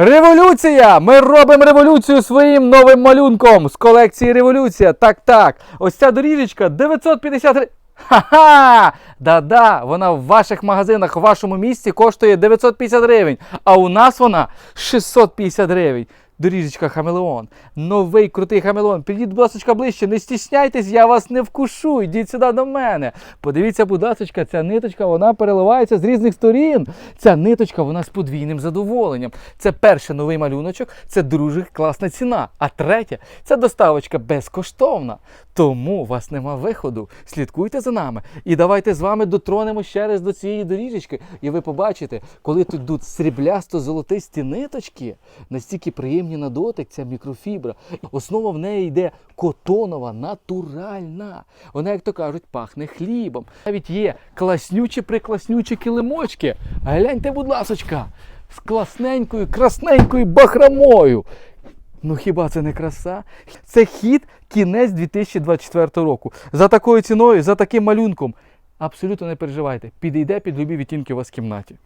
Революція! Ми робимо революцію своїм новим малюнком з колекції Революція. Так, так. Ось ця доріжечка 950 гривень. Ха-ха! Да-да, вона в ваших магазинах, в вашому місті коштує 950 гривень, а у нас вона 650 гривень. Доріжечка Хамелеон. Новий крутий Хамелеон. Підіть, будь ласка, ближче, не стісняйтесь, я вас не вкушу. Йдіть сюди до мене. Подивіться, будь ласка, ця ниточка вона переливається з різних сторін. Ця ниточка вона з подвійним задоволенням. Це перший новий малюночок, це дуже класна ціна. А третє, це доставочка безкоштовна. Тому у вас нема виходу. Слідкуйте за нами і давайте з вами дотронемо ще раз до цієї доріжечки. І ви побачите, коли тут йдуть сріблясто-золотисті ниточки, настільки приємні на дотик ця мікрофібра. Основа в неї йде котонова, натуральна. Вона, як то кажуть, пахне хлібом. Навіть є класнючі прикласнючі килимочки. Гляньте, будь ласочка, з класненькою, красненькою бахромою. Ну хіба це не краса? Це хід кінець 2024 року. За такою ціною, за таким малюнком. Абсолютно не переживайте. Підійде під любі відтінки у вас в кімнаті.